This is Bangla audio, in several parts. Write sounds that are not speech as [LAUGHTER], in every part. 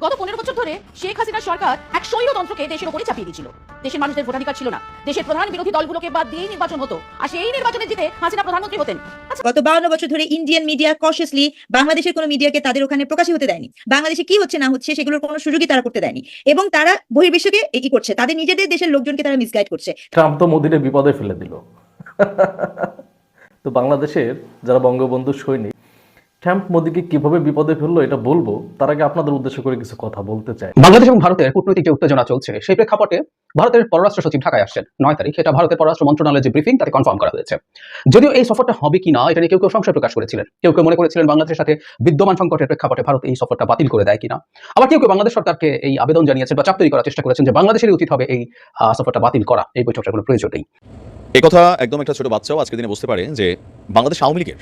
গত পনেরো বছর ধরে শেখ হাসিনার সরকার এক স্বৈরতন্ত্রকে দেশের উপরে চাপিয়ে দিয়েছিল। দেশের মানুষদের ভোটাধিকার ছিল না। দেশের প্রধান বিরোধী দলগুলোকে বাদ দিয়েই নির্বাচন হতো। আর সেই নির্বাচনে জিতে হাসিনা প্রধানমন্ত্রী হতেন। গত বাউন্ন বছর ধরে ইন্ডিয়ান মিডিয়া কশিয়াসলি বাংলাদেশের কোনো মিডিয়াকে তাদের ওখানে প্রকাশই হতে দেয়নি। বাংলাদেশে কি হচ্ছে না হচ্ছে সেগুলোর কোনো সুযোগই তারা করতে দেয়নি। এবং তারা বহির্বিশ্বকে কি করছে? তাদের নিজেদের দেশের লোকজনকে তারা মিসগাইড করছে। ট্রাম্প তো মোদিরে বিপদে ফেলে দিল। [LAUGHS] তো বাংলাদেশের যারা বঙ্গবন্ধু সৈনিক ট্রাম্প মোদিকে কীভাবে বিপদে ফেলল এটা বলব তার আগে আপনাদের উদ্দেশ্য করে কিছু কথা বলতে চাই। বাংলাদেশ এবং ভারতের কূটনৈতিক যে উত্তেজনা চলছে সেই প্রেক্ষাপটে ভারতের পররাষ্ট্র সচিব ঢাকায় আসছেন। নয় তারিখ এটা ভারতের পররাষ্ট্র মন্ত্রণালয়ের যে ব্রিফিং তাতে কনফার্ম করা হয়েছে। যদিও এই সফরটা হবে কি না এটা নিয়ে কেউ কেউ সংশয় প্রকাশ করেছিলেন। কেউ কেউ মনে করেছিলেন বাংলাদেশের সাথে বিদ্যমান সংকটের প্রেক্ষাপটে ভারত এই সফরটা বাতিল করে দেয় কিনা। আবার কেউ কেউ বাংলাদেশ সরকারকে এই আবেদন জানিয়েছেন বা চাপ তৈরি করার চেষ্টা করেছেন যে বাংলাদেশেরই উচিত হবে এই সফরটা বাতিল করা। এই বৈঠকটার কোনো প্রয়োজন নেই। এ কথা একদম একটা ছোট বাচ্চাও আজকের দিনে বুঝতে পারে যে বাংলাদেশ আওয়ামী লীগের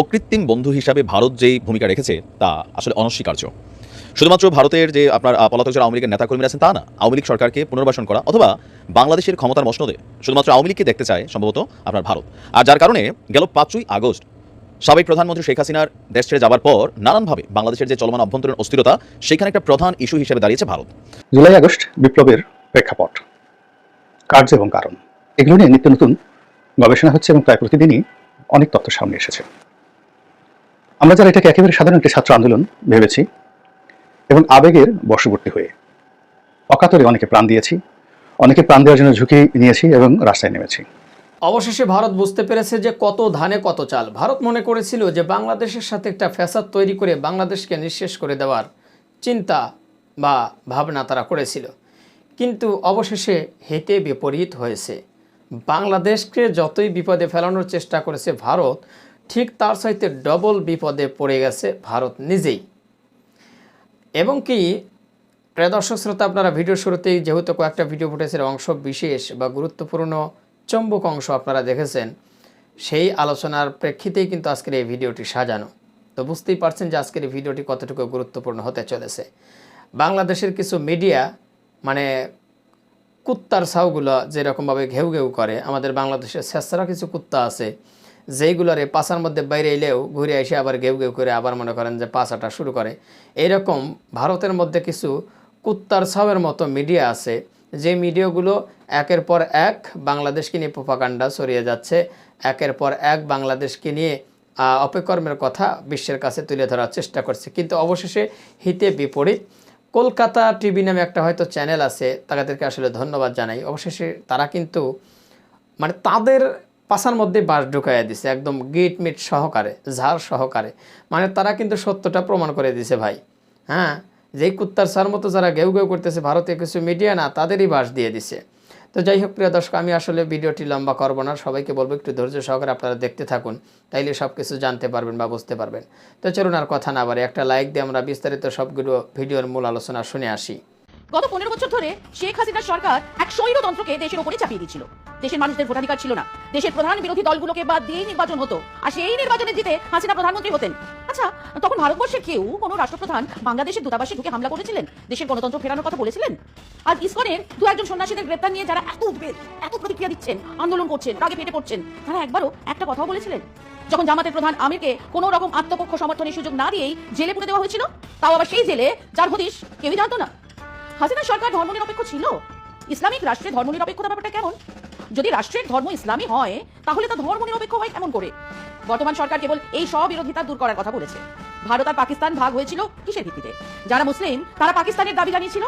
অকৃত্রিম বন্ধু হিসাবে ভারত যেই ভূমিকা রেখেছে, তা আসলে অনস্বীকার্য। শুধুমাত্র ভারতের যে আপনার পলাতক যারা আওয়ামী লীগের নেতাকর্মীরা আছেন, তা না। আওয়ামী লীগ সরকারকে পুনর্বাসন করা অথবা বাংলাদেশের ক্ষমতার মসনদে শুধুমাত্র আওয়ামী লীগকে দেখতে চায় সম্ভবত আপনার ভারত। আর যার কারণে গেল পাঁচই আগস্ট সাবেক প্রধানমন্ত্রী শেখ হাসিনার দেশ ছেড়ে যাবার পর নানানভাবে বাংলাদেশের যে চলমান অভ্যন্তরীণ অস্থিরতা, সেখানে একটা প্রধান ইস্যু হিসেবে দাঁড়িয়েছে ভারত। জুলাই আগস্ট বিপ্লবের প্রেক্ষাপট। কার্য এবং কারণ। এগুলো নিয়ে নিত্য নতুন গবেষণা হচ্ছে এবং প্রায় প্রতিদিনই অনেক তথ্য সামনে এসেছে। আমরা যারা এটাকে একেবারে সাধারণ একটি ছাত্র আন্দোলন ভেবেছি এবং আবেগের বশবর্তী হয়ে অকাতরে অনেকে প্রাণ দিয়েছি, অনেকে প্রাণ দেওয়ার জন্য ঝুঁকি নিয়েছি এবং রাস্তায় নেমেছি। অবশেষে ভারত বুঝতে পেরেছে যে কত ধানে কত চাল। ভারত মনে করেছিল যে বাংলাদেশের সাথে একটা ফ্যাসাদ তৈরি করে বাংলাদেশকে নিঃশেষ করে দেওয়ার চিন্তা বা ভাবনা তারা করেছিল। কিন্তু অবশেষে হেতে বিপরীত হয়েছে। বাংলাদেশকে যতই বিপদে ফেলানোর চেষ্টা করেছে ভারত ঠিক তার সাথে ডবল বিপদে পড়ে গেছে ভারত নিজেই। এবং কি, প্রিয় দর্শক শ্রোতা, আপনারা ভিডিও শুরুতেই যেহেতু কয়েকটা ভিডিও ফুটেজের অংশ বিশেষ বা গুরুত্বপূর্ণ চম্বক অংশ আপনারা দেখেছেন, সেই আলোচনার প্রেক্ষিতেই কিন্তু আজকের এই ভিডিওটি সাজানো। তো বুঝতেই পারছেন যে আজকের এই ভিডিওটি কতটুকু গুরুত্বপূর্ণ হতে চলেছে। বাংলাদেশের কিছু মিডিয়া মানে কুত্তার ছাউগুলো যেরকমভাবে ঘেউ ঘেউ করে, আমাদের বাংলাদেশের স্বেচ্ছারা কিছু কুত্তা আছে যেইগুলোর পাশার মধ্যে বাইরে এলেও ঘুরে এসে আবার ঘেউ ঘেউ করে আবার মনে করেন যে পাশাটা শুরু করে। এইরকম ভারতের মধ্যে কিছু কুত্তার ছাউয়ের মতো মিডিয়া আছে, যে মিডিয়াগুলো একের পর এক বাংলাদেশকে নিয়ে প্রোপাকাণ্ডা ছড়িয়ে যাচ্ছে, একের পর এক বাংলাদেশকে নিয়ে অপকর্মের কথা বিশ্বের কাছে তুলে ধরার চেষ্টা করছে। কিন্তু অবশেষে হিতে বিপরীত। কলকাতা টিভি নামে একটা হয়তো চ্যানেল আছে, তাদেরকে আসলে ধন্যবাদ জানাই। অবশেষে তারা কিন্তু মানে তাদের পাশার মধ্যে বাস ঢুকাইয়া দিছে, একদম গিট মিট সহকারে, ঝাড় সহকারে। মানে তারা কিন্তু সত্যটা প্রমাণ করে দিছে ভাই। হ্যাঁ? যেই কুত্তার সার মতো যারা গেউ গেউ করতেছে, ভারতীয় কিছু মিডিয়া না, তাদেরই বাস দিয়ে দিছে। তো যাই হোক, প্রিয় দর্শক, আমি আসলে ভিডিওটি লম্বা করব না। সবাইকে বলব একটু ধৈর্য সহকারে আপনারা দেখতে থাকুন। তাইলে সব কিছু জানতে পারবেন বা বুঝতে পারবেন। তো চলুন আর কথা না বাড়ে একটা লাইক দিয়ে আমরা বিস্তারিত সবগুলো ভিডিওর মূল আলোচনা শুনে আসি। গত পনেরো বছর ধরে শেখ হাসিনার সরকার এক স্বৈরতন্ত্রকে দেশের উপরে চাপিয়ে দিয়েছিল। দেশের মানুষদের ভোটাধিকার ছিল না। দেশের প্রধান বিরোধী দলগুলোকে বাদ দিয়েই নির্বাচন হতো। আর সেই নির্বাচনে জিতে হাসিনা প্রধানমন্ত্রী হতেন। আচ্ছা তখন ভারতবর্ষের কেউ কোনো রাষ্ট্রপ্রধান বাংলাদেশের দূতাবাসে ঢুকে হামলা করেছিলেন? দেশের গণতন্ত্র ফেরানোর কথা বলেছিলেন? আর ইসকনের দু একজন সন্ন্যাসীদের গ্রেপ্তার নিয়ে যারা এত উদ্বেগ, এত প্রতিক্রিয়া দিচ্ছেন, আন্দোলন করছেন, রাগে ফেটে পড়ছেন, তারা একবারও একটা কথাও বলেছিলেন? যখন জামাতের প্রধান আমিরকে কোনো রকম আত্মপক্ষ সমর্থনের সুযোগ না দিয়েই জেলে পুরে দেওয়া হয়েছিল, তাও আবার সেই জেলে যার হদিশ কেউই জানতো না। হাসিনা সরকার ধর্মনিরপেক্ষ ছিল? ইসলামিক রাষ্ট্রে ধর্মনিরপেক্ষতা ব্যাপারটা কেমন? যদি রাষ্ট্রের ধর্ম ইসলামী হয়, তাহলে তা ধর্মনিরপেক্ষ হয় কেমন করে? বর্তমান সরকার কেবল এই সব বিরোধিতা দূর করার কথা বলেছে। ভারত আর পাকিস্তান ভাগ হয়েছিল কিসের ভিত্তিতে? যারা মুসলিম, তারা পাকিস্তানের দাবি জানিয়েছিল।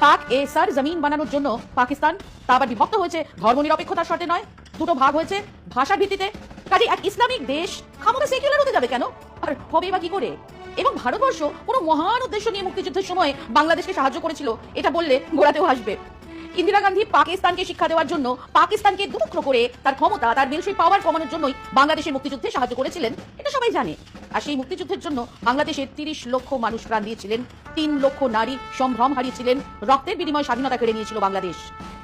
পাক এ সার জমিন বানানোর জন্য পাকিস্তান তা আবার বিভক্ত হয়েছে। ধর্মনিরপেক্ষতার শর্তে নয়, দুটো ভাগ হয়েছে ভাষার ভিত্তিতে। কাজে এক ইসলামিক দেশ ক্ষমতা সেকুলার হতে যাবে কেন? আর হবে বা কি করে? এবং ভারতবর্ষ কোনো মহান উদ্দেশ্য নিয়ে মুক্তিযুদ্ধের সময় বাংলাদেশকে সাহায্য করেছিল, এটা বললে গোড়াতেও হাসবে। ইন্দিরা গান্ধী পাকিস্তানকে শিক্ষা দেওয়ার জন্য পাকিস্তানকে দুঃখ করে তার ক্ষমতা, তার মিলিটারি পাওয়ার কমানোর জন্যই বাংলাদেশের মুক্তিযুদ্ধে সাহায্য করেছিলেন। এটা সবাই জানে। আর সেই মুক্তিযুদ্ধের জন্য বাংলাদেশের তিরিশ লক্ষ মানুষ প্রাণ দিয়েছিলেন, তিন লক্ষ নারী সম্ভ্রম হারিয়েছিলেন, রক্তের বিনিময় স্বাধীনতা কেড়ে নিয়েছিল বাংলাদেশ।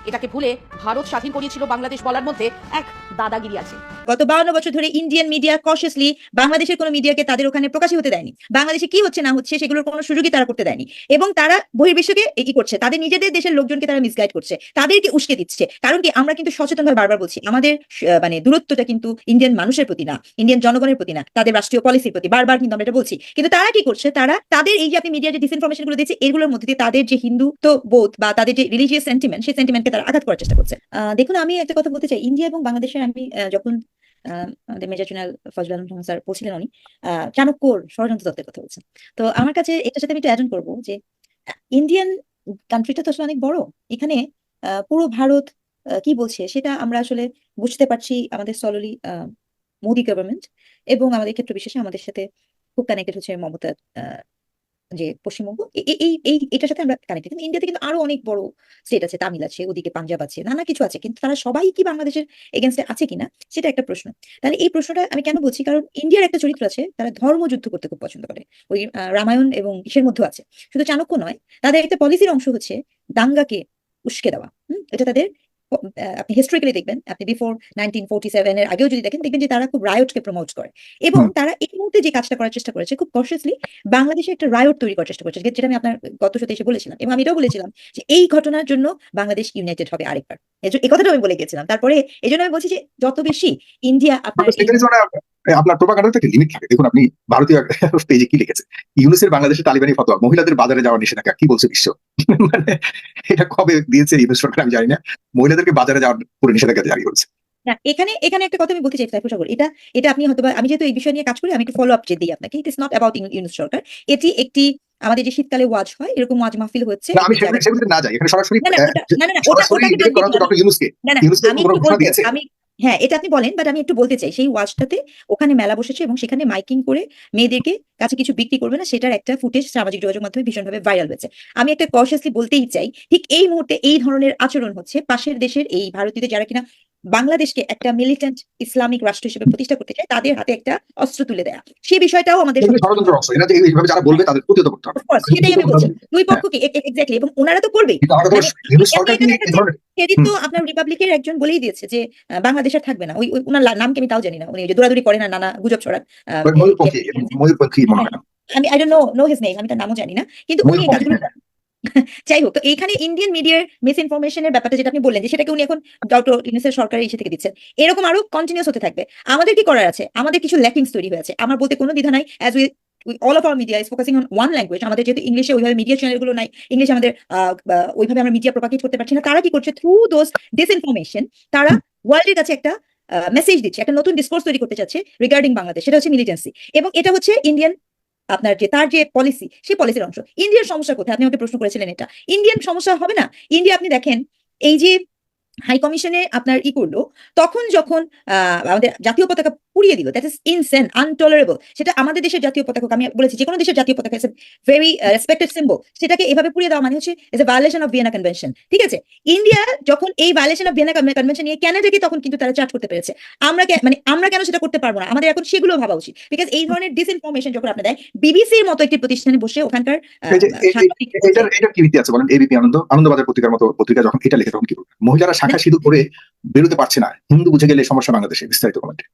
এটাকে ভুলে ভারত স্বাধীন করিয়েছিল বাংলাদেশ বলার মধ্যে এক দাদাগিরি আছে। গত বাউন্ন বছর ধরে ইন্ডিয়ান মিডিয়া কশিয়াসলি বাংলাদেশের কোনো মিডিয়াকে তাদের ওখানে প্রকাশই হতে দেয়নি। বাংলাদেশে কি হচ্ছে না হচ্ছে সেগুলোর কোনো সুযোগই তারা করতে দেয়নি। এবং তারা বহির্বিশ্বকে কি করছে? তাদের নিজেদের দেশের লোকজনকে তারা মিসগাইড করছে। তাদেরকে উস্কে দিচ্ছে। কারণ কি আমরা কিন্তু সচেতনভাবে বারবার বলছি, আমাদের মানে দূরত্বটা কিন্তু ইন্ডিয়ান মানুষের প্রতি না ইন্ডিয়ান জনগণের প্রতি না, তাদের রাষ্ট্রীয় পলিসির প্রতি। বারবার কিন্তু আমরা এটা বলছি। কিন্তু তারা কি করছে? তারা, তাদের এই যে আপনি মিডিয়া যে ডিসইনফরমেশনগুলো দিচ্ছে, এগুলোর মধ্যে তাদের যে হিন্দুত্ব বোধ বা তাদের যে রিলিজিয়াস সেন্টিমেন্ট সেই সেন্টিমেন্টকে তারা আঘাত করার চেষ্টা করছে। দেখুন, আমি একটা কথা বলতে চাই। ইন্ডিয়া এবং বাংলাদেশের আমি যখন আমাদের major general Fazal Alam Rahman sir বলছিলেন উনি চাণক্যর ষড়যন্ত্র তত্ত্বের কথা বলছেন। তো আমার কাছে এটার সাথে আমি একটু অ্যাড করব যে ইন্ডিয়ান কান্ট্রিটা তো আসলে অনেক বড়। এখানে পুরো ভারত কি বলছে সেটা আমরা আসলে বুঝতে পারছি আমাদের সললি মোদি গভর্নমেন্ট এবং আমাদের ক্ষেত্র বিশেষে আমাদের সাথে খুব কানেক্টেড হচ্ছে মমতা যে পশ্চিমবঙ্গ এই এই, এটার সাথে আমরা কানেক্টেড কিন্তু ইন্ডিয়াতে কিন্তু আরও অনেক বড় স্টেট আছে, তামিল আছে, ওদিকে পাঞ্জাব আছে, নানা কিছু আছে। কিন্তু তারা সবাই কি বাংলাদেশের এগেনস্টে আছে কিনা, সেটা একটা প্রশ্ন। তাহলে এই প্রশ্নটা আমি কেন বলছি? কারণ ইন্ডিয়ার একটা চরিত্র আছে, তারা ধর্মযুদ্ধ করতে খুব পছন্দ করে। ওই রামায়ণ এবং ইসের মধ্যেও আছে। শুধু চাণক্য নয়, তাদের একটা পলিসির অংশ হচ্ছে দাঙ্গাকে উস্কে দেওয়া? এটা তাদের আপনি হিস্ট্রিক্যালি দেখবেন আপনি বিফোর নাইনটিন ফোর্টি সেভেন এর আগেও যদি দেখেন দেখবেন যে তারা খুব রায়টকে প্রমোট করে। এবং তারা এই মুহূর্তে যে কাজটা করার চেষ্টা করেছে খুব কনসিয়াসলি বাংলাদেশে একটা রায়ট তৈরি করার চেষ্টা করেছে। যেটা আমি আপনার গত সাথে এসে বলেছিলাম। এবং আমি এটাও বলেছিলাম যে এই ঘটনার জন্য বাংলাদেশ ইউনাইটেড হবে আরেকবার। এই কথাটা আমি বলে গেছিলাম। তারপরে এই জন্য আমি বলছি যে যত বেশি ইন্ডিয়া আপনার মানে আপনার প্রোপাগান্ডার একটা লিমিট থাকে। দেখুন আপনি ভারতীয় পেজে কি লিখেছে? ইউনুসের বাংলাদেশে তালিবানি ফতোয়া মহিলাদের বাজারে যাওয়ার নিষেধাজ্ঞা কি বলছে বিশ্ব? [LAUGHS] মানে এটা কবে দিয়েছে ইউনুস সরকার আমি জানি না। মহিলাদেরকে বাজারে যাওয়ার পুরো নিষেধাজ্ঞা জারি করেছে না এখানে এখানে একটা কথা আমি বলতে চাই সাইফুল সাগর। এটা এটা আপনি হয়তো আমি যেহেতু এই বিষয় নিয়ে কাজ করি আমি একটু ফলো আপ যে দিই আপনাকে। It is not about Yunus সরকার। এটি একটি আমাদের যে শীতকালে ওয়াজ হয় এরকম ওয়াজ মাহফিল হচ্ছে আমি সেগুলো না যাই। এখানে সরাসরি না না ওটা- ওটা আমি হ্যাঁ এটা আপনি বলেন বাট আমি একটু বলতে চাই, সেই ওয়াচটাতে ওখানে মেলা বসেছে এবং সেখানে মাইকিং করে মেয়েদেরকে কাছে কিছু বিক্রি করবে না, সেটার একটা ফুটেজ সামাজিক যোগাযোগ মাধ্যমে ভীষণভাবে ভাইরাল হয়েছে। আমি একটা কশিয়াসলি বলতেই চাই, ঠিক এই মুহূর্তে এই ধরনের আচরণ হচ্ছে পাশের দেশের এই ভারতীয় যারা কিনা বাংলাদেশকে একটা মিলিটেন্ট ইসলামিক রাষ্ট্র হিসেবে প্রতিষ্ঠা করতে চায় তাদের হাতে একটা অস্ত্র তুলে দেয়া। সেই বিষয়টাও আমাদের যারা বলবে তাদের প্রতিহত করতে হবে। সেটাই আমি বলছি। দুই পক্ষকে এক্স্যাক্টলি এবং ওনারা তো করবেই। সেদিন তো আপনার রিপাবলিকের একজন বলেই দিয়েছে যে বাংলাদেশ আর থাকবে না। ওই ওনার লা- নাম কি আমি তাও জানি না। উনি যে দৌড়াদৌড়ি করেন আর নানা গুজব ছড়ান হয়? না আমি I don't know no his name আমি তার নামও জানি না। কিন্তু উনি [LAUGHS] যাই হোক, তো এইখানে ইন্ডিয়ান মিডিয়ার মিস ইনফরমেশনের ব্যাপারটা যেটা আপনি বললেন যে সেটাকে উনি এখন ডক্টর ইউনুসের সরকারের ইসে থেকে দিচ্ছেন। এরকম আরও কন্টিনিউস হতে থাকবে। আমাদের কি করার আছে? আমাদের কিছু ল্যাকিংস তৈরি হয়েছে আমার বলতে কোনো দ্বিধা নাই as we all of our media is focusing on one language আমাদের যেহেতু ইংলিশে ওইভাবে মিডিয়া চ্যানেলগুলো নাই, ইংলিশে আমাদের ওইভাবে আমরা মিডিয়া প্রপাগেট করতে পারছি না। তারা কি করছে? থ্রু দোজ ডিসইনফরমেশন তারা ওয়ার্ল্ডের কাছে একটা মেসেজ দিচ্ছে, একটা নতুন ডিসকোর্স তৈরি করতে চাচ্ছে রিগার্ডিং বাংলাদেশ সেটা হচ্ছে মিলিটেন্সি এবং এটা হচ্ছে ইন্ডিয়ান আপনার যে, তার যে পলিসি সেই পলিসির অংশ। ইন্ডিয়ার সমস্যা কোথায়? আপনি আমাকে প্রশ্ন করেছিলেন এটা। ইন্ডিয়ান সমস্যা হবে না? ইন্ডিয়া, আপনি দেখেন, এই যে হাই কমিশনে আপনার ই করল তখন যখন আহ, আমাদের জাতীয় পতাকা পুড়িয়ে দিল দ্যাট ইস ইনসেন আনটলারেবল সেটা আমাদের দেশের জাতীয় পতাকা আমি বলেছি যে কোনো দেশের জাতীয় পতাকা ইস ভেরি রেসপেক্টেড সিম্বল সেটাকে এভাবে পুড়িয়ে দেওয়া মানে হচ্ছে is a violation of Vienna convention ঠিক আছে? ইন্ডিয়া যখন এই ভায়োলেশন অফ ভিয়েনা কনভেনশন নিয়ে ক্যানাডাকে তখন কিন্তু তারা চার্জ করতে পেরেছে আমরা মানে আমরা কেন সেটা করতে পারব না আমাদের এখন সেগুলো ভাবা উচিত বিকজ এই ধরনের ডিসইনফরমেশন যখন আপনি দেয় বিবিসির মতো একটি প্রতিষ্ঠানে বসে ওখানকার এটার এটার কি ভিত্তি আছে বলেন? এবিপি আনন্দ আনন্দবাজার পত্রিকার মতো পত্রিকা যখন এটা লিখে তখন কি মহিলারা শাখা সিঁদুর করে বেরোতে পারছে না। হিন্দু বুঝে গেলে সমস্যা বাংলাদেশে বিস্তারিত কমেন্টে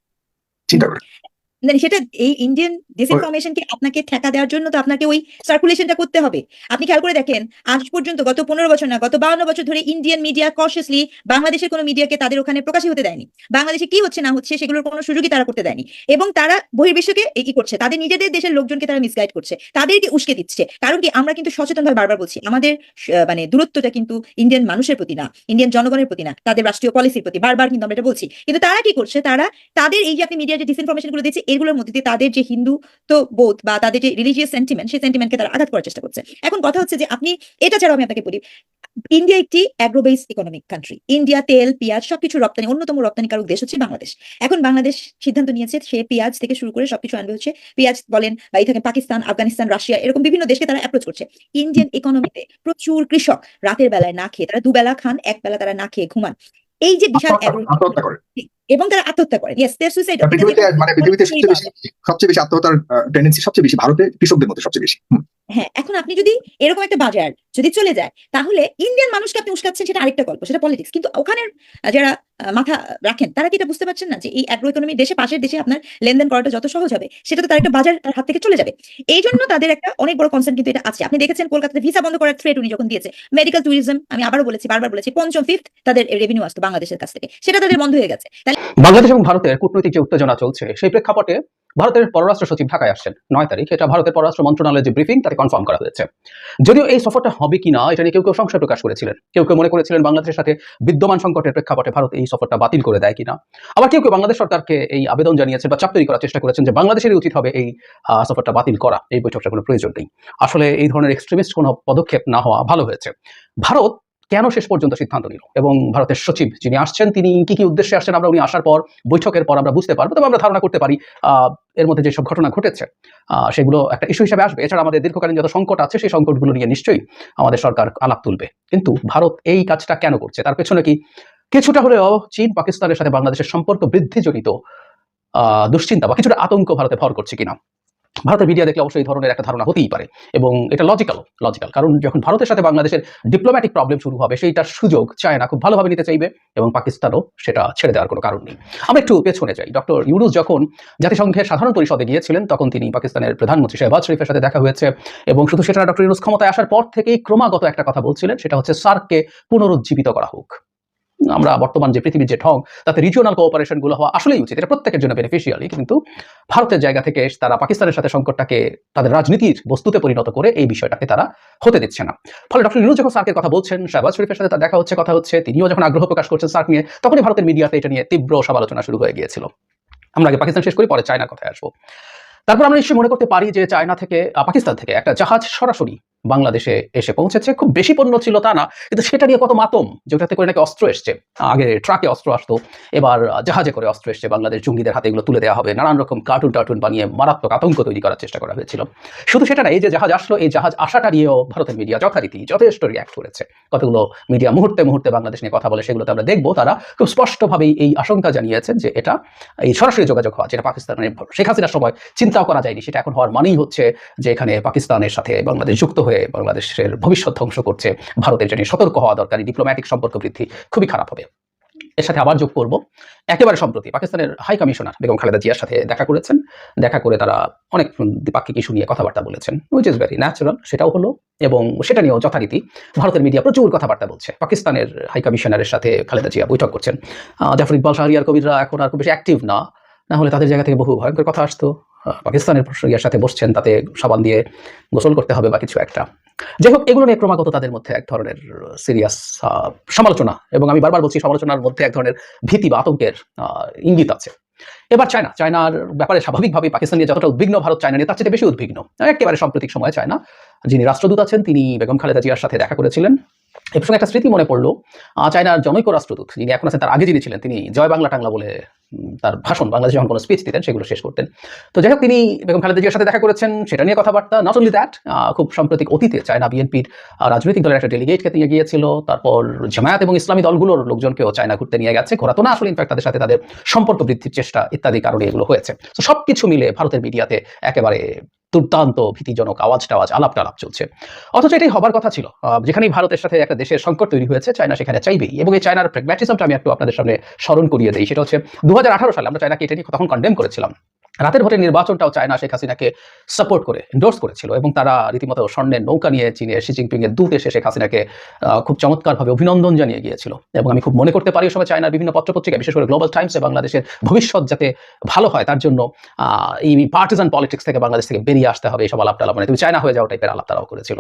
চিন্তা করে না, সেটা এই ইন্ডিয়ান ডিসইনফরমেশনকে আপনাকে ঠেকা দেওয়ার জন্য তো আপনাকে ওই সার্কুলেশনটা করতে হবে। আপনি খেয়াল করে দেখেন, আজ পর্যন্ত গত পনেরো বছর না, গত বাউন্ন বছর ধরে ইন্ডিয়ান মিডিয়া কশিয়াসলি বাংলাদেশের কোনো মিডিয়াকে তাদের ওখানে প্রকাশই হতে দেয়নি। বাংলাদেশে কি হচ্ছে না হচ্ছে সেগুলোর কোনো সুযোগই তারা করতে দেয়নি। এবং তারা বহির্বিশ্বকে কি করছে? তাদের নিজেদের দেশের লোকজনকে তারা মিসগাইড করছে। তাদেরকে উস্কে দিচ্ছে। কারণ কি? আমরা কিন্তু সচেতনভাবে বারবার বলছি, আমাদের মানে দূরত্বটা কিন্তু ইন্ডিয়ান মানুষের প্রতি না ইন্ডিয়ান জনগণের প্রতি না, তাদের রাষ্ট্রীয় পলিসির প্রতি বারবার কিন্তু আমরা এটা বলছি। কিন্তু তারা কি করছে? তারা, তাদের এই যে আপনি মিডিয়া যে ডিসইনফরমেশনগুলো দিচ্ছে এগুলোর মধ্যে দিয়ে তাদের যে হিন্দুত্ব বোধ বা তাদের যে রিলিজিয়াস সেন্টিমেন্ট সেই সেন্টিমেন্টকে তারা আঘাত করার চেষ্টা করছে এখন কথা হচ্ছে যে আপনি এটা ছাড়াও আমি আপনাকে বলি ইন্ডিয়া একটি অ্যাগ্রোবেস ইকোনমিক কান্ট্রি ইন্ডিয়া তেল পেঁয়াজ সবকিছু রপ্তানি অন্যতম রপ্তানিকারক দেশ হচ্ছে বাংলাদেশ এখন বাংলাদেশ সিদ্ধান্ত নিয়েছে সে পেঁয়াজ থেকে শুরু করে সবকিছু আনবে হচ্ছে পেঁয়াজ বলেন বা এই থাকে পাকিস্তান আফগানিস্তান রাশিয়া এরকম বিভিন্ন দেশকে তারা অ্যাপ্রোচ করছে ইন্ডিয়ান ইকোনমিতে প্রচুর কৃষক রাতের বেলায় না খেয়ে তারা দুবেলা খান এক বেলা তারা না খেয়ে ঘুমান এই যে বিশাল এবং তারা আত্মহত্যা করে ইয়েস দেয়ার সুইসাইড মানে পৃথিবীতে সবচেয়ে বেশি সবচেয়ে বেশি আত্মহত্যার টেন্ডেন্সি সবচেয়ে বেশি ভারতে কৃষকদের মধ্যে সবচেয়ে বেশি। হ্যাঁ এখন আপনি যদি এরকম একটা বাজার যদি চলে যায়, তাহলে ইন্ডিয়ান মানুষকে আপনি উস্কাচ্ছেন সেটা আরেকটা গল্প, সেটা পলিটিক্স কিন্তু ওখানের যারা মাথা রাখেন, তারা কি এটা বুঝতে পারছেন না যে এই অ্যাগ্রো ইকোনমি দেশে, পাশের দেশে আপনার লেনদেন করাটা যত সহজ হবে, সেটা তো তার একটা বাজার তার হাত থেকে চলে যাবে। এই জন্য তাদের একটা অনেক বড় কনসার্ন কিন্তু এটা আছে। আপনি দেখেছেন কলকাতাতে ভিসা বন্ধ করার থ্রেট উনি যখন দিয়েছে মেডিকেল ট্যুরিজম আমি আবারও বলেছি, বারবার বলেছি, পঞ্চম ফিফথ তাদের রেভিনিউ আসতো বাংলাদেশের কাছ থেকে। সেটা তাদের বন্ধ হয়ে গেছে। তাহলে বাংলাদেশ এবং ভারতের কূটনৈতিক যে উত্তেজনা চলছে, সেই প্রেক্ষাপটে ভারতের পররাষ্ট্র সচিব ঢাকায় আসছেন। নয় তারিখ, এটা ভারতের পররাষ্ট্র মন্ত্রণালয়ের যে ব্রিফিং তাতে কনফার্ম করা হয়েছে। যদিও এই সফরটা হবে কিনা, এটা নিয়ে কেউ কেউ সংশয় প্রকাশ করেছিলেন। কেউ কেউ মনে করেছিলেন বাংলাদেশের সাথে বিদ্যমান সংকটের প্রেক্ষাপটে ভারত এই সফরটা বাতিল করে দেয় কিনা। আবার কেউ কেউ বাংলাদেশ সরকারকে এই আবেদন জানিয়েছেন বা চাপ তৈরি করার চেষ্টা করেছেন যে বাংলাদেশেরই উচিত হবে এই সফরটা বাতিল করা। এই বৈঠকটা কোনো প্রয়োজন নেই। আসলে এই ধরনের এক্সট্রিমিস্ট কোনো পদক্ষেপ না হওয়া ভালো হয়েছে। ভারত কেন শেষ পর্যন্ত সিদ্ধান্ত নিল? এবং ভারতের সচিব যিনি আসছেন তিনি কি কি উদ্দেশ্যে আসছেন আমরা উনি আসার পর বৈঠকের পর আমরা বুঝতে পারব। তবে আমরা ধারণা করতে পারি এর মধ্যে যেসব ঘটনা ঘটেছে সেগুলো একটা ইস্যু হিসেবে আসবে। এছাড়া আমাদের দীর্ঘকালীন যত সংকট আছে সেই সংকটগুলো নিয়ে নিশ্চয়ই আমাদের সরকার আলাপ তুলবে। কিন্তু ভারত এই কাজটা কেন করছে? তার পেছনে কি কিছুটা হলেও চীন পাকিস্তানের সাথে বাংলাদেশের সম্পর্ক বৃদ্ধি জড়িত আহ, দুশ্চিন্তা বা কিছুটা আতঙ্ক ভারতে ভর করছে কিনা? ভারতের মিডিয়া দেখলে অবশ্যই এই ধরনের একটা ধারণা হতেই পারে। এবং এটা লজিক্যাল লজিক্যাল কারণ যখন ভারতের সাথে বাংলাদেশের ডিপ্লোম্যাটিক প্রবলেম শুরু হবে, সেইটার সুযোগ চায়না খুব ভালোভাবে নিতে চাইবে এবং পাকিস্তানও সেটা ছেড়ে দেওয়ার কোনো কারণ নেই। আমরা একটু পেছনে যাই। ডক্টর ইউনুস যখন জাতিসংঘের সাধারণ পরিষদে গিয়েছিলেন, তখন তিনি পাকিস্তানের প্রধানমন্ত্রী শেহবাজ শরীফের সাথে দেখা হয়েছে এবং শুধু সেটা ডক্টর ইউনুস ক্ষমতায় আসার পর থেকেই ক্রমাগত একটা কথা বলছিলেন, সেটা হচ্ছে সার্ককে পুনরুজ্জীবিত করা হোক। আমরা বর্তমান যে পৃথিবীর যে ঢং, তাতে রিজিওনাল কোঅপারেশনগুলো হওয়া আসলেই উচিত। এটা প্রত্যেকের জন্য বেনিফিশিয়ালি কিন্তু ভারতের জায়গা থেকে তারা পাকিস্তানের সাথে সংকটটাকে তাদের রাজনীতির বস্তুতে পরিণত করে এই বিষয়টাকে তারা হতে দিচ্ছে না। ফলে ডক্টর ইউনুস যখন সার্কের কথা বলছেন, শাহবাজ শরীফের সাথে তার দেখা হচ্ছে, কথা হচ্ছে, তিনিও যখন আগ্রহ প্রকাশ করছেন সার্ক নিয়ে, তখনই ভারতের মিডিয়াতে এটা নিয়ে তীব্র সমালোচনা শুরু হয়ে গিয়েছিল। আমরা আগে পাকিস্তান শেষ করি, পরে চায়নার কথায় আসব। তারপর আমরা নিশ্চয়ই মনে করতে পারি যে চায়না থেকে পাকিস্তান থেকে একটা জাহাজ সরাসরি বাংলাদেশে এসে পৌঁছেছে। খুব বেশি পণ্য ছিল তা না, কিন্তু সেটা নিয়ে কত মাতম যেটাতে করে নাকি অস্ত্র এসছে। আগে ট্রাকে অস্ত্র আসতো, এবার জাহাজে করে অস্ত্র এসছে। বাংলাদেশ জঙ্গিদের হাতে এগুলো তুলে দেওয়া হবে। নানান রকম কার্টুন টার্টুন বানিয়ে মারাত্মক আতঙ্ক তৈরি করার চেষ্টা করা হয়েছিল। শুধু সেটা না, এই যে জাহাজ আসলো, এই জাহাজ আসাটা নিয়েও ভারতের মিডিয়া যথারীতি যথেষ্ট রিয়াক্ট করেছে। কতগুলো মিডিয়া মুহূর্তে মুহূর্তে বাংলাদেশ নিয়ে কথা বলে, সেগুলোতে আমরা দেখব। তারা খুব স্পষ্টভাবেই এই আশঙ্কা জানিয়েছেন যে এটা এই সরাসরি যোগাযোগ হওয়া, যেটা পাকিস্তানের শেখ হাসিনার সময় চিন্তাও করা যায়নি, সেটা এখন হওয়ার মানেই হচ্ছে যে এখানে পাকিস্তানের সাথে বাংলাদেশ যুক্ত হয়ে বাংলাদেশের ভবিষ্যৎ ধ্বংস করছে, ভারতের জন্য সতর্ক হওয়া দরকার ডিপ্লোম্যাটিক সম্পর্ক বৃদ্ধি খুবই খারাপ হবে। এর সাথে আবার যোগ করব, একেবারে সম্প্রতি পাকিস্তানের হাই কমিশনার বেগম খালেদা জিয়ার সাথে দেখা করেছেন। দেখা করে তারা অনেক দ্বিপাক্ষিক ইস্যু নিয়ে কথাবার্তা বলেছেন উইচ ইজ ভেরি ন্যাচারাল সেটাও হলো। এবং সেটা নিয়েও যথারীতি ভারতের মিডিয়া প্রচুর কথাবার্তা বলছে। পাকিস্তানের হাই কমিশনারের সাথে খালেদা জিয়া বৈঠক করছেন। জাফর ইকবাল শাহরিয়ার কবিররা এখন আর খুব বেশি অ্যাক্টিভ না না হলে তাদের জায়গা থেকে বহু ভয়ঙ্কর কথা আসতো। পাকিস্তানের ইয়ার সাথে বসছেন, তাতে সাবান দিয়ে গোসল করতে হবে বা কিছু একটা। যাই হোক, এগুলো নিয়ে ক্রমাগত তাদের মধ্যে এক ধরনের সিরিয়াস সমালোচনা এবং আমি বারবার বলছি সমালোচনার মধ্যে এক ধরনের ভীতি বা আতঙ্কের ইঙ্গিত আছে। এবার চায়না, চায়নার ব্যাপারে স্বাভাবিকভাবেই পাকিস্তান নিয়ে যতটা উদ্বিগ্ন, ভারত চায়না নিয়ে তার চেয়ে বেশি উদ্বিগ্ন। একেবারে সাম্প্রতিক সময়ে চায়না, যিনি রাষ্ট্রদূত আছেন, তিনি বেগম খালেদা জিয়ার সাথে দেখা করেছিলেন। এর সঙ্গে একটা স্মৃতি মনে পড়ল চায়নার জনৈক রাষ্ট্রদূত, যিনি এখন আছেন তার আগে যিনি ছিলেন, তিনি জয় বাংলা টাংলা বলে তার ভাষণ বাংলাদেশে যখন কোনো স্পিচ দিতেন, সেগুলো শেষ করতেন। তো যাই হোক, তিনি বেগম খালেদা জিয়ার সাথে দেখা করেছেন, সেটা নিয়ে কথাবার্তা। নট অনলি দ্যাট খুব সাম্প্রতিক অতীতে চায়না বিএনপির রাজনৈতিক দলের একটা ডেলিগেটকে নিয়ে গিয়েছিল তারপর জামায়াত এবং ইসলামী দলগুলোর লোকজনকেও চায়না ঘুরতে নিয়ে গেছে। ঘোরা তো না, আসলে ইনফ্যাক্ট তাদের সাথে তাদের সম্পর্ক বৃদ্ধির চেষ্টা ইত্যাদি কারণে এগুলো হয়েছে। তো সব কিছু মিলে ভারতের মিডিয়াতে একেবারে দুর্দান্ত ভীতিজনক আওয়াজ টাওয়াজ, আলাপ টালাপ চলছে। অথচ এটাই হবার কথা ছিল। যেখানেই ভারতের সাথে একটা দেশের সংকট তৈরি হয়েছে, চায়না সেখানে চাইবেই। এবং এই চায়নার প্র্যাগম্যাটিজমটা আমি একটু আপনাদের সামনে স্মরণ করিয়ে দিই। সেটা হচ্ছে দু হাজার আঠারো সালে আমরা চায়নাকে এটা নিয়ে তখন কন্ডেম করেছিলাম। রাতের ভোটের নির্বাচনটাও চায়না শেখ হাসিনাকে সাপোর্ট করে এন্ডোর্স করেছিল এবং তারা রীতিমতো স্বর্ণের নৌকা নিয়ে চীনে শি জিনপিং এর দূত এসে শেখ হাসিনাকে খুব চমৎকারভাবে অভিনন্দন জানিয়ে গিয়েছিল। এবং আমি খুব মনে করতে পারি সময় চায়নার বিভিন্ন পত্রপত্রিকা বিশেষ করে গ্লোবাল টাইমসে বাংলাদেশের ভবিষ্যৎ যাতে ভালো হয়, তার জন্য এই পার্টিজান পলিটিক্স থেকে বাংলাদেশ থেকে বেরিয়ে আসতে হবে এইসব আলাপ টালাপ মানে তুমি চায়না হয়ে যাও টাইপের আলাপ তারাও করেছিল।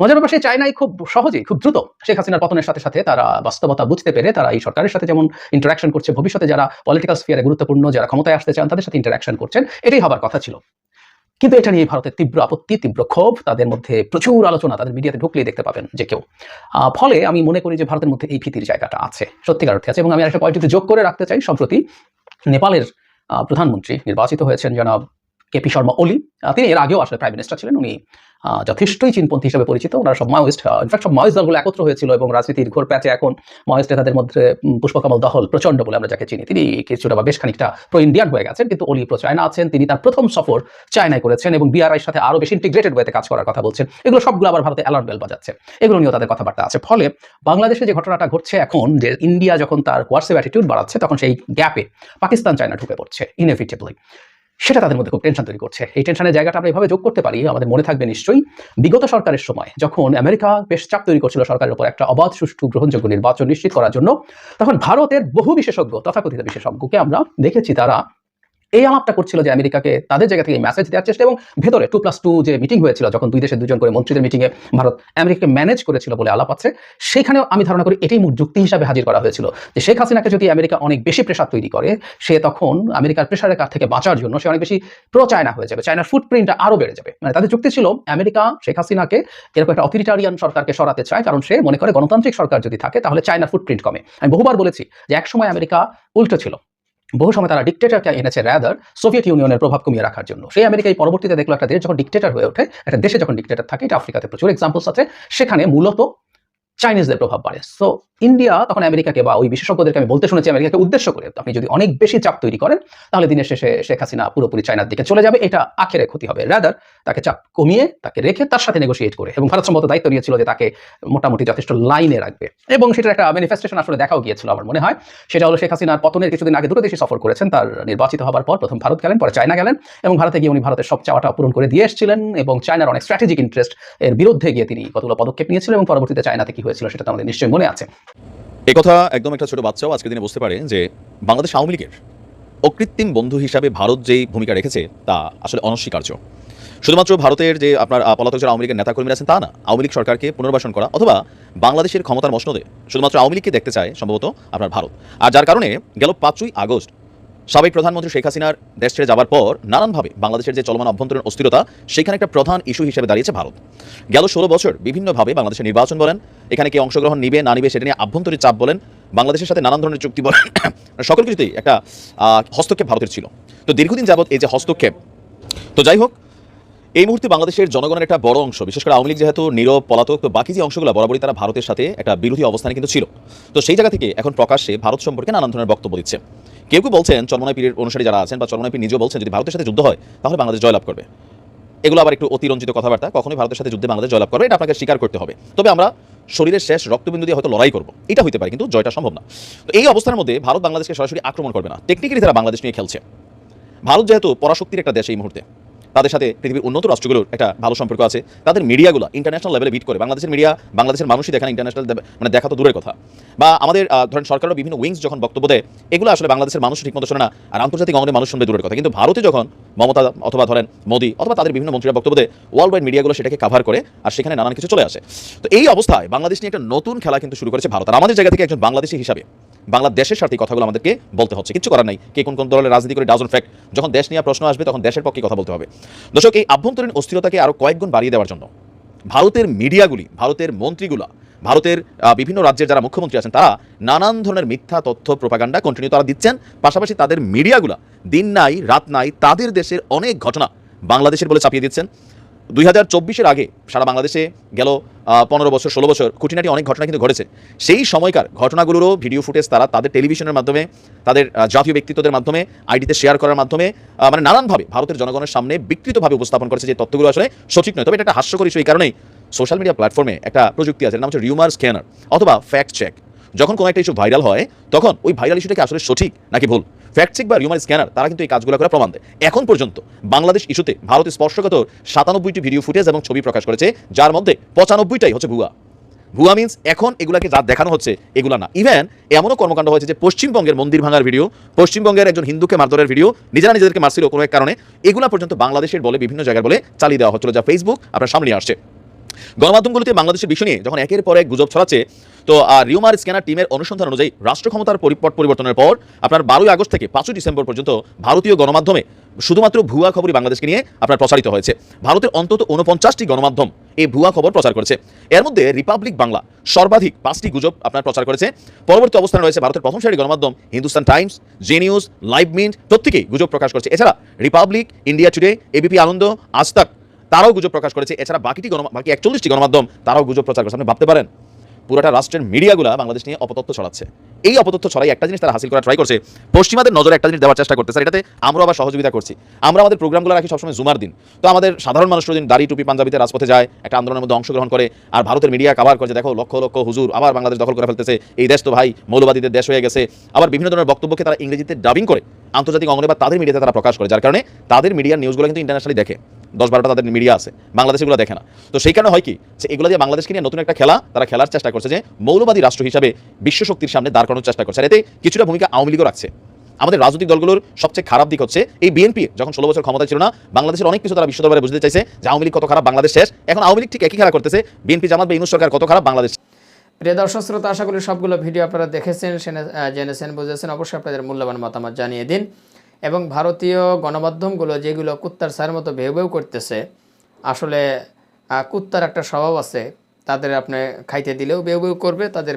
মজার ব্যাপার সেই চায়নাই খুব সহজেই, খুব দ্রুত শেখ হাসিনার পতনের সাথে সাথে তারা বাস্তবতা বুঝতে পেরে, তারা এই সরকারের সাথে যেমন ইন্টারাকশন করছে, ভবিষ্যতে যারা পলিটিক্যাল স্ফিয়ারে গুরুত্বপূর্ণ, যারা ক্ষমতায় আসতে চান, তাদের সাথে ইন্টারাকশন করছেন, এটাই হবার কথা ছিল। কিন্তু এটা নিয়ে ভারতের তীব্র আপত্তি, তীব্র ক্ষোভ, তাদের মধ্যে প্রচুর আলোচনা তাদের মিডিয়াতে ঢুকলেই দেখতে পাবেন যে কেউ। ফলে আমি মনে করি যে ভারতের মধ্যে এই ভীতির জায়গাটা আছে, সত্যিকার অর্থে আছে। এবং আমি একটা পয়েন্টটিতে যোগ করে রাখতে চাই, সম্প্রতি নেপালের প্রধানমন্ত্রী নির্বাচিত হয়েছেন, জনাব কেপি শর্মা ওলি তিনি এর আগেও আসলে প্রাইম মিনিস্টার ছিলেন। উনি যথেষ্টই চীনপন্থী হিসেবে পরিচিত। ওনারা সব মাওয়িস্ট ইনফ্যাক্ট সব মাওয়িস্ট দলগুলো একত্র হয়েছিল এবং রাজনীতির ঘোর প্যাচে এখন মাওয়িস্ট নেতাদের মধ্যে পুষ্পকমল দহল প্রচণ্ড বলে আমরা যাকে চিনি। তিনি কিছুটা বা বেশ খানিকটা প্রো ইন্ডিয়ান হয়ে গেছেন, কিন্তু অলি প্রো চায়না আছেন। তিনি তার প্রথম সফর চায়নায় করেছেন এবং বিআরআইয়ের সাথে আরও বেশি ইন্টিগ্রেটেড ওয়েতে কাজ করার কথা বলছেন। এগুলো সবগুলো আবার ভারতে অ্যালার্ম বেল বাজাচ্ছে। এগুলো নিয়েও তাদের কথাবার্তা আছে। ফলে বাংলাদেশে যে ঘটনাটা ঘটছে এখন, যে ইন্ডিয়া যখন তার কোয়ার্সিভ অ্যাটিটিউড বাড়াচ্ছে, তখন সেই গ্যাপে পাকিস্তান চায়না ঢুকে পড়ছে ইনএভিটেবলি সেটা তাদের মধ্যে খুব টেনশন তৈরি করছে। এই টেনশনের জায়গাটা আমরা এভাবে যোগ করতে পারি, আমাদের মনে থাকবে নিশ্চয়ই। বিগত সরকারের সময় যখন আমেরিকা বেশ চাপ তৈরি করছিল সরকারের উপর একটা অবাধ, সুষ্ঠু, গ্রহণযোগ্য নির্বাচন নিশ্চিত করার জন্য, তখন ভারতের বহু বিশেষজ্ঞ, তথাকথিত বিশেষজ্ঞকে আমরা দেখেছি, তারা এই আলাপটা করছিল যে আমেরিকাকে তাদের জায়গা থেকে মেসেজ দেওয়ার চেষ্টা এবং ভেতরে টু প্লাস টু যে মিটিং হয়েছিল, যখন দুই দেশের দুজন করে মন্ত্রীদের মিটিংয়ে ভারত আমেরিকাকে ম্যানেজ করেছিল বলে আলাপ আছে, সেখানেও আমি ধারণা করি এটাই মূল যুক্তি হিসাবে হাজির করা হয়েছিল যে শেখ হাসিনাকে যদি আমেরিকা অনেক বেশি প্রেশার তৈরি করে, সে তখন আমেরিকার প্রেশারের কাছ থেকে বাঁচার জন্য সে অনেক বেশি প্রো চায়না হয়ে যাবে চায়নার ফুটপ্রিন্টটা আরও বেড়ে যাবে। মানে তাদের যুক্তি ছিল, আমেরিকা শেখ হাসিনাকে এরকম একটা অথরিটারিয়ান সরকারকে সরাতে চায়, কারণ সে মনে করে গণতান্ত্রিক সরকার যদি থাকে, তাহলে চায়নার ফুটপ্রিন্ট কমে। আমি বহুবার বলেছি যে একসময় আমেরিকা উল্টো ছিল। বহু সময় তারা ডিকটেটারকে এনেছে র্যাদার সোভিয়েত ইউনিয়নের প্রভাব কমিয়ে রাখার জন্য। সেই আমেরিকা এই পরবর্তীতে দেখল একটা দেশ যখন ডিক্টেটার হয়ে ওঠে, একটা দেশে যখন ডিক্টেটর থাকে, এটা আফ্রিকাতে প্রচুর এক্সাম্পলস আছে, সেখানে মূলত চাইনিজদের প্রভাব বাড়ে। সো ইন্ডিয়া তখন আমেরিকাকে বা ওই বিশেষজ্ঞদেরকে আমি বলতে শুনেছি, আমেরিকাকে উদ্দেশ্য করে। আপনি যদি অনেক বেশি চাপ তৈরি করেন, তাহলে দিনের শেষে শেখ হাসিনা পুরোপুরি চায়নার দিকে চলে যাবে। এটা আখেরে ক্ষতি হবে। রাদার তাকে চাপ কমিয়ে তাকে রেখে তার সাথে নেগোসিয়েট করে। এবং ভারত সম্মত দায়িত্ব নিয়েছিল যে তাকে মোটামুটি যথেষ্ট লাইনে রাখবে। এবং সেটার একটা ম্যানিফেস্টেশন আসলে দেখাও গিয়েছিল আমার মনে হয়। সেটা হলো শেখ হাসিনার পতনের কিছুদিন আগে দুটো দেশে সফর করেছেন। তার নির্বাচিত হওয়ার পর প্রথম ভারত গেলেন, পরে চায়না গেলেন। এবং ভারতে গিয়ে উনি ভারতের সব চাওয়াটা পূরণ করে দিয়ে এসেছিলেন। এবং চায়নার অনেক স্ট্র্যাটেজিক ইন্টারেস্ট এর বিরুদ্ধে গিয়ে তিনি কতগুলো পদক্ষেপ নিয়েছিলেন এবং পরবর্তীতে চায়নাতে কি হয়েছিল সেটা তো আমাদের নিশ্চয়ই মনে আছে। কথা একদম একটা ছোট বাচ্চাও আজকের দিনে বুঝতে পারে যে বাংলাদেশ আওয়ামী লীগের অকৃত্রিম বন্ধু হিসাবে ভারত যেই ভূমিকা রেখেছে, তা আসলে অনস্বীকার্য। শুধুমাত্র ভারতের যে আপনার পলাতক যারা আওয়ামী লীগের নেতাকর্মীরা আছেন তা না, আওয়ামী লীগ সরকারকে পুনর্বাসন করা অথবা বাংলাদেশের ক্ষমতার মসনদে শুধুমাত্র আওয়ামী লীগকে দেখতে চায় সম্ভবত আপনার ভারত। আর যার কারণে গেল পাঁচই আগস্ট সাবেক প্রধানমন্ত্রী শেখ হাসিনার দেশ ছেড়ে যাবার পর নানানভাবে বাংলাদেশের যে চলমান অভ্যন্তরীণ অস্থিরতা, সেখানে একটা প্রধান ইস্যু হিসেবে দাঁড়িয়েছে ভারত। গেল ষোলো বছর বিভিন্নভাবে বাংলাদেশের নির্বাচন বলেন, এখানে কে অংশগ্রহণ নিবে, না নিবে, সেটা নিয়ে আভ্যন্তরীণ চাপ বলেন, বাংলাদেশের সাথে নানান ধরনের চুক্তি বলেন, [CLEARS THROAT] সকল কিছুতেই একটা হস্তক্ষেপ ভারতের ছিল। তো দীর্ঘদিন যাবৎ এই যে হস্তক্ষেপ, তো যাই হোক, এই মুহূর্তে বাংলাদেশের জনগণের একটা বড় অংশ, বিশেষ করে আওয়ামী লীগ যেহেতু নীরব, পলাতক, তো বাকি যে অংশগুলো বরাবরই তারা ভারতের সাথে একটা বিরোধী অবস্থানে কিন্তু ছিল। তো সেই জায়গা থেকে এখন প্রকাশ্যে ভারত সম্পর্কে নানান ধরনের বক্তব্য দিচ্ছে। কেউ কেউ বলছেন চরমনাই পীরের অনুসারী যারা আছেন বা চরমনাই পীর নিজেও বলছেন, যদি ভারতের সাথে যুদ্ধ হয়, তাহলে বাংলাদেশ জয়লাভ করবে। এগুলো আবার একটু অতিরঞ্জিত কথাবার্তা, কখনোই ভারতের সাথে যুদ্ধে বাংলাদেশ জয়লাভ করবে এটা আপনাকে স্বীকার করতে হবে। তবে আমরা শরীরের শেষ রক্তবিন্দু দিয়ে হয়তো লড়াই করব। এটা হতে পারে, কিন্তু জয়টা সম্ভব না। তো এই অবস্থার মধ্যে ভারত বাংলাদেশকে সরাসরি আক্রমণ করবে না। টেকনিক্যালি তারা বাংলাদেশ নিয়ে খেলছে। ভারত যেহেতু পরাশক্তির একটা দেশ এই মুহূর্তে। তাদের সাথে পৃথিবীর উন্নত রাষ্ট্রগুলোর একটা ভালো সম্পর্ক আছে। তাদের মিডিয়াগুলো ইন্টারন্যাশনাল লেভেলে বিট করে। বাংলাদেশের মিডিয়া বাংলাদেশের মানুষই দেখেন ইন্টারন্যাশনাল মানে দেখা তো দূরের কথা। বা আমাদের ধরেন সরকারের বিভিন্ন উইংস যখন বক্তব্য দেয়, এগুলো আসলে বাংলাদেশের মানুষ ঠিকমতো শোনে না। আর আন্তর্জাতিক অঙ্গনের মানুষ শুনবে দূরের কথা। কিন্তু ভারতে যখন মমতা অথবা ধরেন মোদি অথবা তাদের বিভিন্ন মন্ত্রীরা বক্তব্য দেয় ওয়ার্ল্ড ওয়াইড মিডিয়াগুলো সেটাকে কাভার করে আর সেখানে নানান কিছু চলে আসে। তো এই অবস্থায় বাংলাদেশ নিয়ে একটা নতুন খেলা কিন্তু শুরু করেছে ভারত। আর আমাদের জায়গা থেকে একজন বাংলাদেশি হিসাবে বাংলাদেশের এই কথাগুলো আমাদেরকে বলতে হচ্ছে। কিছু করার নাই। কে কোন কোন দলের রাজনীতি করে ডাজন ফ্যাক্ট, যখন দেশ নিয়ে প্রশ্ন আসবে, তখন দেশের পক্ষে কথা বলতে হবে। দর্শক, এই আভ্যন্তরীণ অস্থিরতাকে আরও কয়েক গুণ বাড়িয়ে দেওয়ার জন্য ভারতের মিডিয়াগুলি, ভারতের মন্ত্রীগুলা, ভারতের বিভিন্ন রাজ্যের যারা মুখ্যমন্ত্রী আছেন, তারা নানান ধরনের মিথ্যা তথ্য, প্রপাগান্ডা কন্টিনিউ তারা দিচ্ছেন। পাশাপাশি তাদের মিডিয়াগুলা দিন নাই, রাত নাই, তাদের দেশের অনেক ঘটনা বাংলাদেশের বলে চাপিয়ে দিচ্ছেন। দুই হাজার চব্বিশের আগে সারা বাংলাদেশে গেল পনেরো বছর, ষোলো বছর খুঁটিনাটি অনেক ঘটনা কিন্তু ঘটেছে। সেই সময়কার ঘটনাগুলোরও ভিডিও ফুটেজ তারা তাদের টেলিভিশনের মাধ্যমে, তাদের জাতীয় ব্যক্তিত্বদের মাধ্যমে, আইডিতে শেয়ার করার মাধ্যমে মানে নানানভাবে ভারতের জনগণের সামনে বিকৃতভাবে উপস্থাপন করেছে যে তথ্যগুলো আসলে সঠিক নয়। তবে এটা একটা হাস্যকর issue এই কারণেই সোশ্যাল মিডিয়া প্ল্যাটফর্মে একটা প্রযুক্তি আছে নাম হচ্ছে রিউমার স্ক্যানার অথবা ফ্যাক্ট চেক। যখন কোনো একটা ইস্যু ভাইরাল হয়, তখন ওই ভাইরাল ইস্যুটাকে আসলে সঠিক নাকি ভুল? ফ্যাক্ট চেক বা রিউমার স্ক্যানার তারা কিন্তু এই কাজগুলো করে প্রমাণ দেয়। এখন পর্যন্ত বাংলাদেশ ইস্যুতে ভারত স্পর্শগত সাতানব্বইটি ভিডিও ফুটেজ এবং ছবি প্রকাশ করেছে, যার মধ্যে পঁচানব্বইটাই হচ্ছে ভুয়া। ভুয়া মিন্স এখন এগুলাকে যা দেখানো হচ্ছে, এগুলা না। ইভেন এমনও কর্মকাণ্ড হয়েছে যে পশ্চিমবঙ্গের মন্দির ভাঙার ভিডিও পশ্চিমবঙ্গের একজন হিন্দুকে মারধরের ভিডিও নিজেরা নিজেদেরকে মারছিল কোনো এক কারণে, এগুলা পর্যন্ত বাংলাদেশের বলে বিভিন্ন জায়গার বলে চালিয়ে দেওয়া হচ্ছিল, যা ফেসবুক আপনার সামনে আসছে। গণমাধ্যমগুলোতে বাংলাদেশের বিষয় নিয়ে যখন একের পর এক গুজব ছড়াচ্ছে তো রিউমার স্ক্যানার টিমের অনুসন্ধান অনুযায়ী রাষ্ট্র ক্ষমতার পরিপট, পরিবর্তনের পর আপনার বারোই আগস্ট থেকে পাঁচই ডিসেম্বর পর্যন্ত ভারতীয় গণমাধ্যমে শুধুমাত্র ভুয়া খবরই বাংলাদেশকে নিয়ে আপনার প্রচারিত হয়েছে। ভারতের অন্তত উনপঞ্চাশটি গণমাধ্যম এই ভুয়া খবর প্রচার করেছে। এর মধ্যে রিপাবলিক বাংলা সর্বাধিক পাঁচটি গুজব আপনার প্রচার করেছে। পরবর্তী অবস্থানে রয়েছে ভারতের প্রথম সারি গণমাধ্যম Hindustan Times Zee news live Mint প্রত্যেকেই গুজব প্রকাশ করছে। এছাড়া Republic, India Today ABP Ananda Aajtak তারাও গুজব প্রকাশ করেছে। এছাড়া বাকিটি গণ বাকি একচল্লিশটি গণমাধ্যম তারাও গুজব প্রচার করছে। আপনি ভাবতে পারেন পুরোটা রাষ্ট্রের মিডিয়াগুলো বাংলাদেশ নিয়ে অপতথ্য ছড়াচ্ছে। এই অপতথ্য ছড়াই একটা জিনিস তারা হাসিল করা ট্রাই করছে। পশ্চিমাদের নজরে একটা জিনিস দেওয়ার চেষ্টা করতে। স্যার, এটাতে আমরা আবার সহযোগিতা করছি। আমরা আমাদের প্রোগ্রামগুলো রাখি সবসময় জুমার দিন। তো আমাদের সাধারণ মানুষ দিন দাড়ি টুপি পাঞ্জাবিতে রাজপথে যায়, একটা আন্দোলনের মধ্যে অংশগ্রহণ করে, আর ভারতের মিডিয়া কাভার করে দেখো, লক্ষ লক্ষ হুজুর আবার বাংলাদেশ দখল করে ফেলতেছে। এই দেশ তো ভাই মৌলবাদীদের দেশ হয়ে গেছে। আবার বিভিন্ন ধরনের বক্তব্যকে তারা ইংরেজিতে ডাবিং করে। আন্তর্জাতিক অঙ্গনে বা তাদের মিডিয়াতে তারা প্রকাশ করে। যার কারণে তাদের মিডিয়ার নিউজগুলো কিন্তু ইন্টারন্যাশনালি দেখে। দশ বারোটা তাদের মিডিয়া আছে, বাংলাদেশ এগুলো দেখে না। তো সেই কারণে হয় কি, যে এগুলো দিয়ে বাংলাদেশকে নিয়ে নতুন একটা খেলা, তারা খেলার চেষ্টা করছে যে মৌলবাদী রাষ্ট্র হিসাবে বিশ্ব শক্তির সামনে দাঁড় করানোর চেষ্টা করছে। আর এতে কিছুটা ভূমিকা আওয়ামী লীগও রাখছে। আমাদের রাজনৈতিক দলগুলোর সবচেয়ে খারাপ দিক হচ্ছে, এই বিএনপি যখন ষোলো বছর ক্ষমতা ছিল না, বাংলাদেশের অনেক কিছু তারা বিশ্ব দরবারে বুঝতে চাইছে যে আওয়ামী লীগ কত খারাপ, বাংলাদেশ শেষ। এখন আওয়ামী লীগ ঠিক একই খেলা করতেছে, বিএনপি জামাত বা ইউনুস সরকার কত খারাপ, বাংলাদেশ প্রিয় দর্শক, শ্রোতা, আশা করি সবগুলো ভিডিও আপনারা দেখেছেন জেনেছেন, বুঝেছেন। অবশ্যই আপনাদের মূল্যবান মতামত জানিয়ে দিন। এবং ভারতীয় গণমাধ্যমগুলো যেগুলো কুত্তার সার মতো ভেউ ভেউ করতেছে, আসলে কুত্তার একটা স্বভাব আছে, তাদের আপনি খাইতে দিলেও বেউ বেউ করবে, তাদের